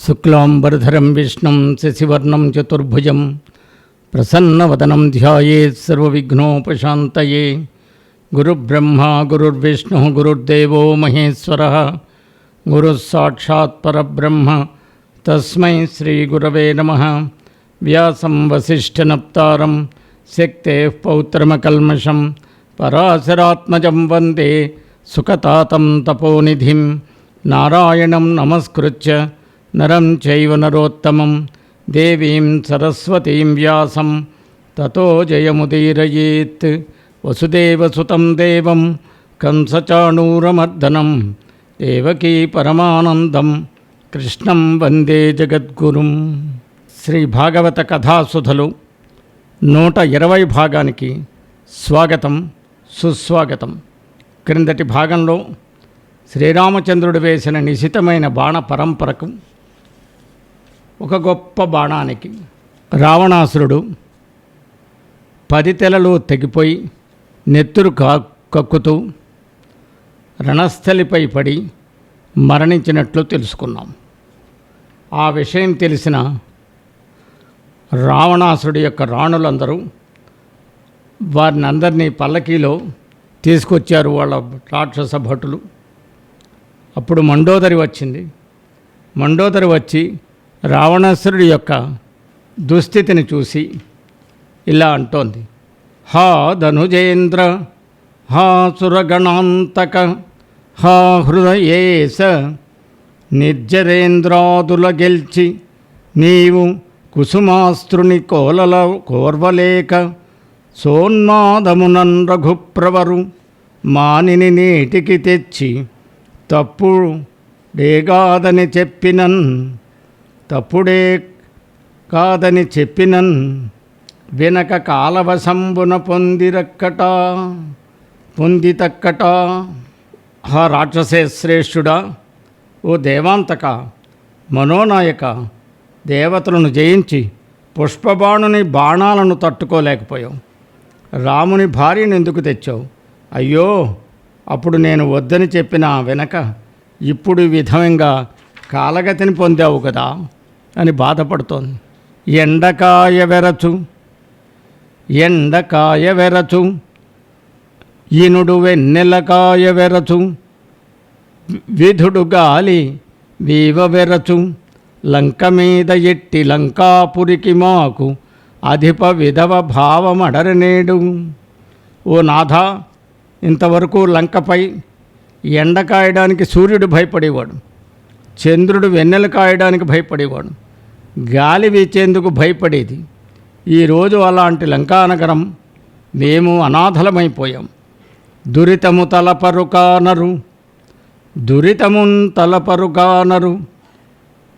शुक्लांबरधरम विष्णु शशिवर्णम चतुर्भुज प्रसन्न वदनम ध्यानोपात गुरब्रह्म, गुरुर्विष्णु, गुरुर्देव महेश्वर। गुरुसाक्षात्ब्रह्म तस्म श्रीगुरव नम। व्यास वसीष्ठनता शक्ते पौत्रमकलमशं पराशरात्मज वंदे सुखतापोनिधि तपोनिधि। नारायण नमस्कृत्य నరం చైవ నరోత్తమం. దేవీం సరస్వతీం వ్యాసం. తతో జయముదీరయేత్. వసుదేవసుతం దేవం. కంసచాణూరమర్దనం. దేవకీ పరమానందం. కృష్ణం వందే జగద్గురుం. శ్రీ భాగవత కథాసుధలు నూట ఇరవై భాగానికి స్వాగతం సుస్వాగతం. క్రిందటి భాగంలో శ్రీరామచంద్రుడు వేసిన నిశితమైన బాణ పరంపరకు ఒక గొప్ప బాణానికి. రావణాసురుడు పది తెలలు తెగిపోయి నెత్తురు కా కక్కుతూ రణస్థలిపై పడి మరణించినట్లు తెలుసుకున్నాం. ఆ విషయం తెలిసిన రావణాసురుడి యొక్క రాణులందరూ వారిని అందరినీ పల్లకీలో తీసుకొచ్చారు వాళ్ళ రాక్షస భటులు. అప్పుడు మండోదరి వచ్చింది. మండోదరి వచ్చి రావణాసురుడి యొక్క దుస్థితిని చూసి ఇలా అంటోంది. హా ధనుజేంద్ర హా సురగణాంతక హా హృదయేశ నిర్జరేంద్రాదుల గెల్చి నీవు కుసుమాస్త్రుని కోలల కోర్వలేక సోన్మాదమునన్ రఘుప్రవరు మానిని నీటికి తెచ్చి తప్పుడు డేగాదని చెప్పినన్ తప్పుడే కాదని చెప్పినన్ వెనక కాలవశంబున పొందిరక్కట పొందితక్కట. హా రాక్షసే శ్రేష్ఠుడా ఓ దేవాంతక మనోనాయక దేవతలను జయించి పుష్పబాణుని బాణాలను తట్టుకోలేకపోయావు. రాముని భార్యను ఎందుకు తెచ్చావు? అయ్యో అప్పుడు నేను వద్దని చెప్పిన వెనక ఇప్పుడు విధంగా కాలగతిని పొందావు కదా. అని బాధపడుతోంది. ఎండకాయ వెరచు ఎండకాయ వెరచు ఈనుడు వెన్నెలకాయ వెరచు విధుడు గాలి వీవ వెరచు లంక మీద ఎట్టి లంకాపురికి మాకు అధిప విధవ భావమడరనేడు ఓ నాథ ఇంతవరకు లంకపై ఎండ కాయడానికి సూర్యుడు భయపడేవాడు చంద్రుడు వెన్నెల కాయడానికి భయపడేవాడు గాలి వీచేందుకు భయపడేది. ఈరోజు అలాంటి లంకానగరం మేము అనాథలమైపోయాం. దురితము తలపరుకానరు. దురితమున్ తలపరుగానరు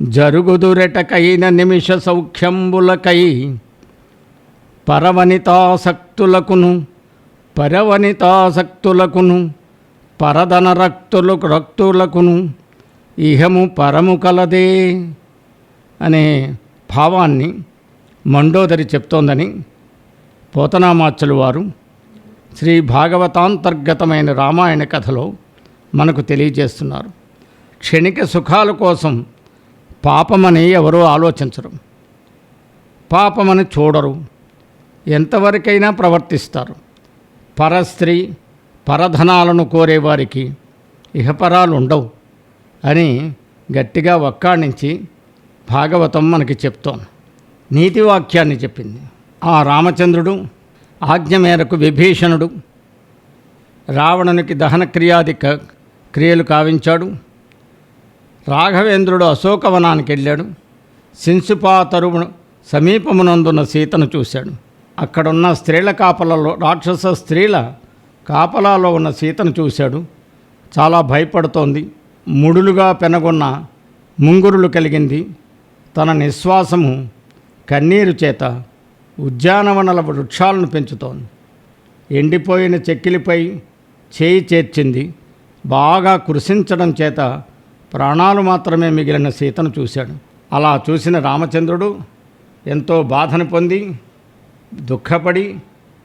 జరుగుదురెటకైన నిమిష సౌఖ్యంబులకై పరవనితాసక్తులకును పరవనితాసక్తులకును పరధన రక్తులు రక్తులకును ఇహము పరము కలదే. అనే భావాన్ని మండోదరి చెప్తోందని పోతనామాచలు వారు శ్రీ భాగవతాంతర్గతమైన రామాయణ కథలో మనకు తెలియజేస్తున్నారు. క్షణిక సుఖాల కోసం పాపమని ఎవరూ ఆలోచించరు. పాపమని చూడరు. ఎంతవరకైనా ప్రవర్తిస్తారు. పరస్త్రీ పరధనాలను కోరేవారికి ఇహపరాలు ఉండవు అని గట్టిగా ఒక్కాణించి భాగవతం మనకి చెప్తోంది. నీతి వాక్యాన్ని చెప్పింది. ఆ రామచంద్రుడు ఆజ్ఞ మేరకు విభీషణుడు రావణునికి దహనక్రియాది క- క్రియలు కావించాడు. రాఘవేంద్రుడు అశోకవనానికి వెళ్ళాడు. శింసుపాతరు సమీపమునందున్న సీతను చూశాడు. అక్కడున్న స్త్రీల కాపలలో రాక్షస స్త్రీల కాపలాలో ఉన్న సీతను చూశాడు. చాలా భయపడుతోంది. ముడులుగా పెనగొన్న ముంగురులు కలిగింది. తన నిశ్వాసము కన్నీరు చేత ఉద్యానవనల వృక్షాలను పెంచుతోంది. ఎండిపోయిన చెక్కిలిపై చేయి చేర్చింది. బాగా కృషించడం చేత ప్రాణాలు మాత్రమే మిగిలిన సీతను చూశాడు. అలా చూసిన రామచంద్రుడు ఎంతో బాధను పొంది దుఃఖపడి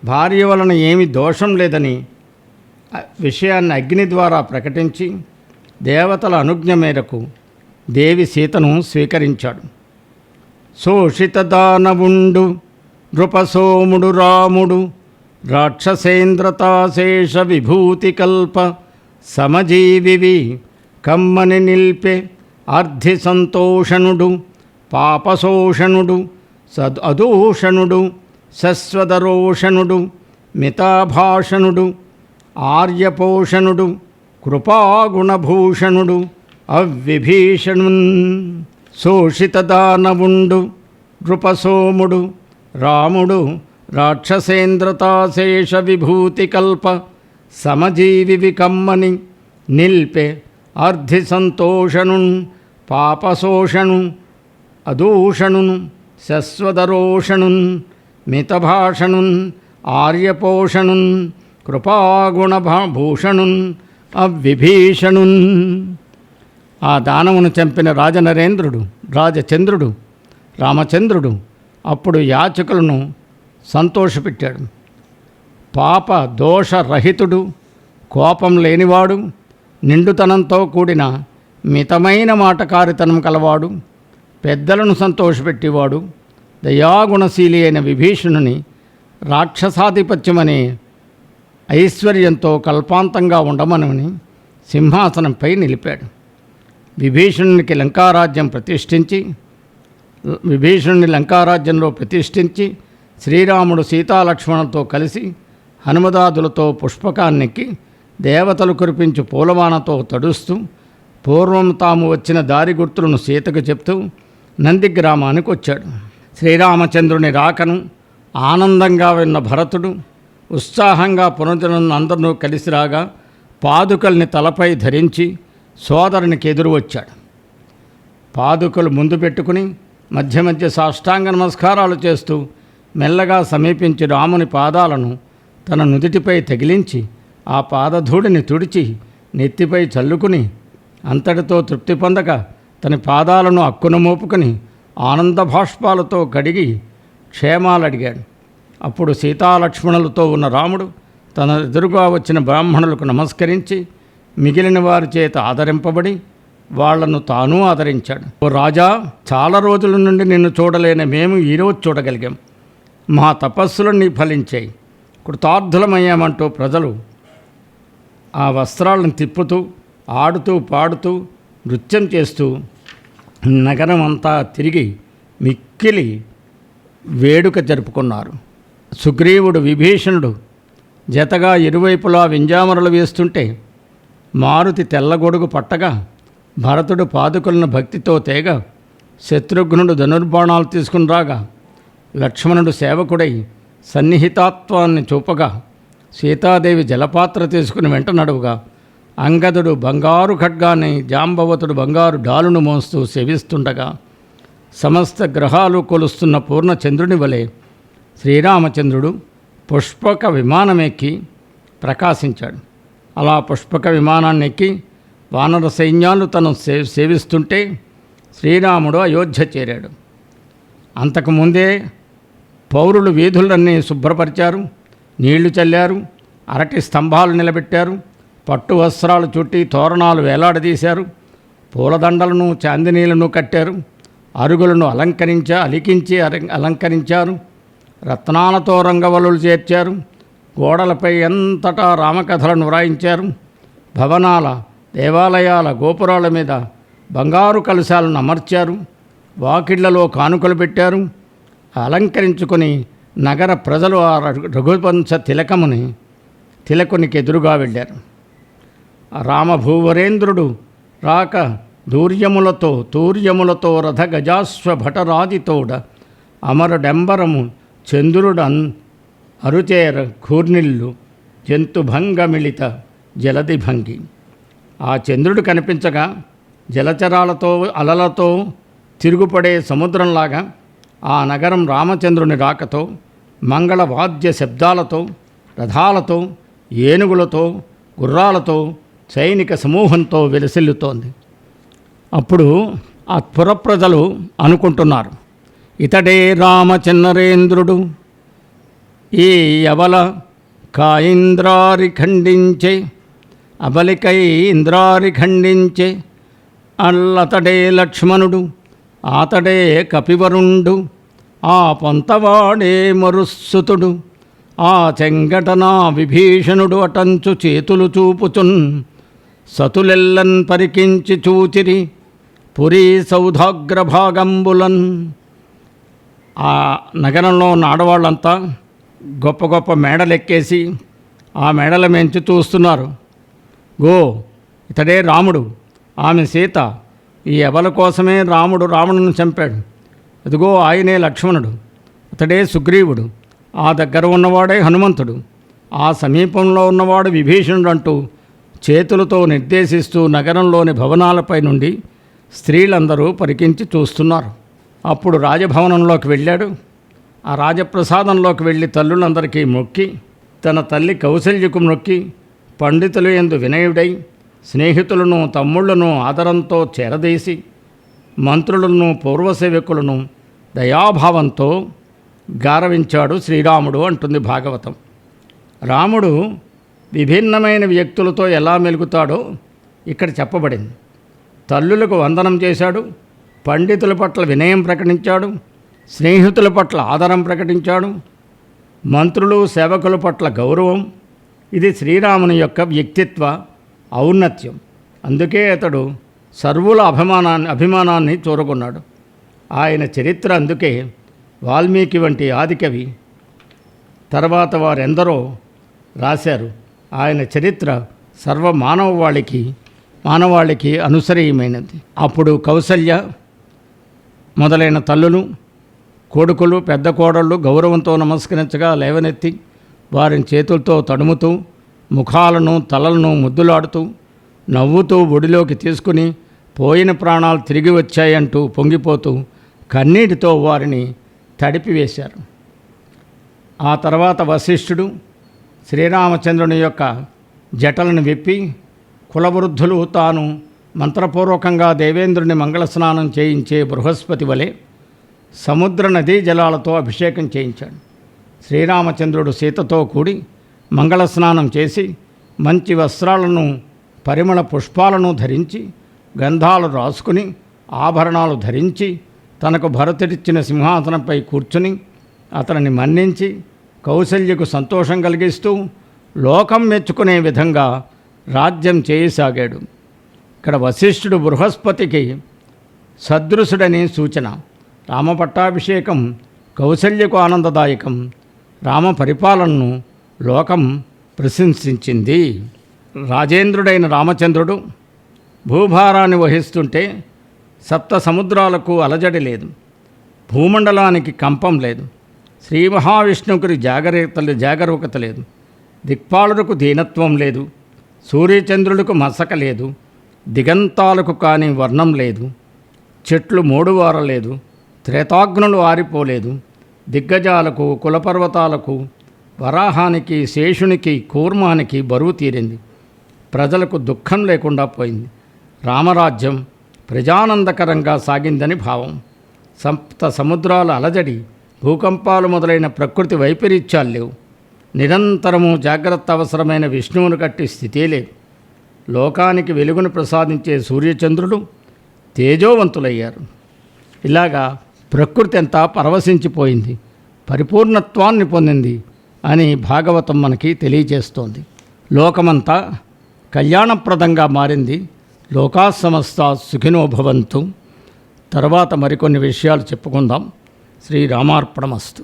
భార్య వలన ఏమి దోషం లేదని విషయాన్ని అగ్ని ద్వారా ప్రకటించి దేవతల అనుజ్ఞ మేరకు దేవి సీతను స్వీకరించాడు. శోషిత దానవుండు నృపసోముడు రాముడు రాక్షసేంద్రతాశేష విభూతి కల్ప సమజీవివి కమ్మని నిల్పే అర్ధి సంతోషణుడు పాపశోషణుడు సద్ అదూషణుడు శశ్వదరోషణుడు మితాభాషణుడు ఆర్యపోషణుడు కృపాగుణభూషణుడు అవ్విభీషణున్ శోషితదానవుండు నృపసోముడు రాముడు రాక్షసేంద్రతాశేష విభూతి కల్ప సమజీవి వికమ్మని నిల్పే అర్ధి సంతోషణున్ పాపశోషణు అదూషణున్ శశ్వదరోషణున్ మితభాషణున్ ఆర్యపోషణున్ కృపాగుణభూషణున్ అవ్విభీషణున్ ఆ దానమును చంపిన రాజనరేంద్రుడు రాజచంద్రుడు రామచంద్రుడు అప్పుడు యాచకులను సంతోషపెట్టాడు. పాప దోషరహితుడు కోపం లేనివాడు నిండుతనంతో కూడిన మితమైన మాటకారితనం కలవాడు పెద్దలను సంతోషపెట్టేవాడు దయాగుణశీలి అయిన విభీషణుని రాక్షసాధిపత్యమనే ఐశ్వర్యంతో కల్పాంతంగా ఉండమనని సింహాసనంపై నిలిపాడు. విభీషణునికి లంకారాజ్యం ప్రతిష్ఠించి విభీషణుని లంకారాజ్యంలో ప్రతిష్ఠించి శ్రీరాముడు సీతాలక్ష్మణులతో కలిసి హనుమదాదులతో పుష్పకాన్నెక్కి దేవతలు కురిపించు పూలవానతో తడుస్తూ పూర్వం తాము వచ్చిన దారి గుర్తులను సీతకు చెప్తూ నంది గ్రామానికి వచ్చాడు. శ్రీరామచంద్రుని రాకను ఆనందంగా విన్న భరతుడు ఉత్సాహంగా పునర్జనులను అందరినూ కలిసి రాగా పాదుకల్ని తలపై ధరించి సోదరునికి ఎదురు వచ్చాడు. పాదుకలు ముందు పెట్టుకుని మధ్య మధ్య సాష్టాంగ నమస్కారాలు చేస్తూ మెల్లగా సమీపించి రాముని పాదాలను తన నుదిటిపై తగిలించి ఆ పాదధూడిని తుడిచి నెత్తిపై చల్లుకుని అంతటితో తృప్తి పొందక తన పాదాలను అక్కున మోపుకుని ఆనంద భాష్పాలతో కడిగి క్షేమాలు అడిగాడు అప్పుడు సీతాలక్ష్మణులతో ఉన్న రాముడు తన ఎదురుగా వచ్చిన బ్రాహ్మణులకు నమస్కరించి మిగిలిన వారి చేత ఆదరింపబడి వాళ్ళను తాను ఆదరించాడు. ఓ రాజా చాలా రోజుల నుండి నిన్ను చూడలేని మేము ఈరోజు చూడగలిగాం. మా తపస్సులన్నీ ఫలించాయి. కృతార్థులమయ్యామంటూ ప్రజలు ఆ వస్త్రాలను తిప్పుతూ ఆడుతూ పాడుతూ నృత్యం చేస్తూ నగరం అంతా తిరిగి మిక్కిలి వేడుక జరుపుకున్నారు. సుగ్రీవుడు విభీషణుడు జతగా ఇరువైపులా వింజామరలు వేస్తుంటే మారుతి తెల్లగొడుగు పట్టగా భరతుడు పాదుకులను భక్తితో తేగ శత్రుఘ్నుడు ధనుర్బాణాలు తీసుకుని రాగా లక్ష్మణుడు సేవకుడై సన్నిహితాత్వాన్ని చూపగా సీతాదేవి జలపాత్ర తీసుకుని వెంట నడువుగా అంగదుడు బంగారు ఖడ్గాన్ని జాంబవతుడు బంగారు డాలును మోస్తూ సేవిస్తుండగా సమస్త గ్రహాలు కొలుస్తున్న పూర్ణచంద్రుని వలె శ్రీరామచంద్రుడు పుష్పక విమానమెక్కి ప్రకాశించాడు. అలా పుష్పక విమానాన్ని ఎక్కి వానర సైన్యాలు తను సే సేవిస్తుంటే శ్రీరాముడు అయోధ్య చేరాడు. అంతకుముందే పౌరులు వీధులన్నీ శుభ్రపరిచారు నీళ్ళు చల్లారు అరటి స్తంభాలు నిలబెట్టారు పట్టు వస్త్రాలు చుట్టి తోరణాలు వేలాడదీశారు పూలదండలను చాందినీలను కట్టారు అరుగులను అలంకరించ అలికించి అలంకరించారు రత్నాలతో రంగవల్లులు చేర్చారు గోడలపై ఎంతటా రామకథలను వ్రాయించారు? భవనాల దేవాలయాల గోపురాల మీద బంగారు కలశాలను అమర్చారు? వాకిళ్ళలో కానుకలు పెట్టారు? అలంకరించుకొని నగర ప్రజలు ఆ రఘువంశ తిలకముని తిలకునికి ఎదురుగా వెళ్ళారు. రామభూవరేంద్రుడు రాక దూర్యములతో తూర్యములతో రథ గజాశ్వ భటరాదితోడ అమరుడెంబరము చంద్రుడన్ అరుచేర కూర్నిల్లు జంతుభంగమిళిత జలది భంగి ఆ చంద్రుడు కనిపించగా జలచరాలతో అలలతో తిరుగుపడే సముద్రంలాగా ఆ నగరం రామచంద్రుని రాకతో మంగళ వాద్య శబ్దాలతో రథాలతో ఏనుగులతో గుర్రాలతో సైనిక సమూహంతో వెలసిల్లుతోంది. అప్పుడు ఆ పురప్రజలు అనుకుంటున్నారు ఇతడే రామచంద్రేంద్రుడు ఈ అవల కాయింద్రారి ఖండించే అబలికై ఇంద్రారి ఖండించే అల్లతడే లక్ష్మణుడు ఆతడే కపివరుండు ఆ పొంతవాడే మరుస్సుతుడు ఆ చెంగటనా విభీషణుడు అటంచు చేతులు చూపుచున్ సతులెల్లన్ పరికించి చూచిరి పురీ సౌధాగ్రభాగంబులన్. ఆ నగరంలో ఉన్న ఆడవాళ్ళంతా గొప్ప గొప్ప మేడలు ఎక్కేసి ఆ మేడల మెంచి చూస్తున్నారు గో ఇతడే రాముడు. ఆమె సీత ఈ ఎవల కోసమే రాముడు రావణుని చంపాడు. ఇదిగో ఆయనే లక్ష్మణుడు. అతడే సుగ్రీవుడు. ఆ దగ్గర ఉన్నవాడే హనుమంతుడు. ఆ సమీపంలో ఉన్నవాడు విభీషణుడు అంటూ చేతులతో నిర్దేశిస్తూ నగరంలోని భవనాలపై నుండి స్త్రీలందరూ పరికించి చూస్తున్నారు. అప్పుడు రాజభవనంలోకి వెళ్ళాడు. ఆ రాజప్రసాదంలోకి వెళ్ళి తల్లులందరికీ మొక్కి తన తల్లి కౌశల్యకు మొక్కి పండితులు ఎందు వినయుడై స్నేహితులను తమ్ముళ్ళను ఆదరంతో చేరదీసి మంత్రులను పూర్వసేవకులను దయాభావంతో గారవించాడు శ్రీరాముడు అంటుంది భాగవతం. రాముడు విభిన్నమైన వ్యక్తులతో ఎలా మెలుగుతాడో ఇక్కడ చెప్పబడింది. తల్లులకు వందనం చేశాడు పండితుల పట్ల వినయం ప్రకటించాడు స్నేహితుల పట్ల ఆదరం ప్రకటించాడు. మంత్రులు సేవకుల పట్ల గౌరవం. ఇది శ్రీరాముని యొక్క వ్యక్తిత్వ ఔన్నత్యం. అందుకే అతడు సర్వుల అభిమానాన్ని అభిమానాన్ని చూరగొన్నాడు ఆయన చరిత్ర అందుకే వాల్మీకి వంటి ఆదికవి తర్వాత వారెందరో రాశారు. ఆయన చరిత్ర సర్వ మానవవాళికి మానవాళికి అనుసరీయమైనది. అప్పుడు కౌసల్య మొదలైన తల్లులు కొడుకులు పెద్ద కోడళ్ళు గౌరవంతో నమస్కరించగా లేవనెత్తి వారిని చేతులతో తడుముతూ ముఖాలను తలలను ముద్దులాడుతూ నవ్వుతూ ఒడిలోకి తీసుకుని పోయిన ప్రాణాలు తిరిగి వచ్చాయంటూ పొంగిపోతూ కన్నీటితో వారిని తడిపివేశారు. ఆ తర్వాత వశిష్ఠుడు శ్రీరామచంద్రుని యొక్క జటలను విప్పి కులవృద్ధులు తాను మంత్రపూర్వకంగా దేవేంద్రుని మంగళ స్నానం చేయించే బృహస్పతి వలె సముద్ర నదీ జలాలతో అభిషేకం చేయించాడు. శ్రీరామచంద్రుడు సీతతో కూడి మంగళ స్నానం చేసి మంచి వస్త్రాలను పరిమళ పుష్పాలను ధరించి గంధాలు రాసుకుని ఆభరణాలు ధరించి తనకు భరతుడిచ్చిన సింహాసనంపై కూర్చుని అతనిని మన్నించి కౌశల్యకు సంతోషం కలిగిస్తూ లోకం మెచ్చుకునే విధంగా రాజ్యం చేయసాగాడు. ఇక్కడ వశిష్ఠుడు బృహస్పతికి సదృశుడని సూచన. రామపట్టాభిషేకం కౌశల్యకు ఆనందదాయకం. రామ పరిపాలనను లోకం ప్రశంసించింది. రాజేంద్రుడైన రామచంద్రుడు భూభారాన్ని వహిస్తుంటే సప్త సముద్రాలకు అలజడి లేదు. భూమండలానికి కంపం లేదు. శ్రీ మహావిష్ణువుకి జాగరూకత జాగరూకత లేదు. దిక్పాలులకు దీనత్వం లేదు. సూర్యచంద్రులకు మసక లేదు. దిగంతాలకు కాని వర్ణం లేదు. చెట్లు మూడువారలేదు త్రేతాగ్నులు ఆరిపోలేదు. దిగ్గజాలకు కులపర్వతాలకు వరాహానికి శేషునికి కూర్మానికి బరువు తీరింది. ప్రజలకు దుఃఖం లేకుండా పోయింది. రామరాజ్యం ప్రజానందకరంగా సాగిందని భావం. సప్త సముద్రాల అలజడి భూకంపాలు మొదలైన ప్రకృతి వైపరీత్యాలు లేవు. నిరంతరము జాగ్రత్త అవసరమైన విష్ణువును కట్టి స్థితే లేదు. లోకానికి వెలుగును ప్రసాదించే సూర్యచంద్రులు తేజోవంతులయ్యారు. ఇలాగా ప్రకృతి అంతా పరవశించిపోయింది పరిపూర్ణత్వాన్ని పొందింది అని భాగవతం మనకి తెలియజేస్తోంది. లోకమంతా కళ్యాణప్రదంగా మారింది లోకా సమస్త సుఖినోభవంతు తర్వాత మరికొన్ని విషయాలు చెప్పుకుందాం. శ్రీరామార్పణమస్తు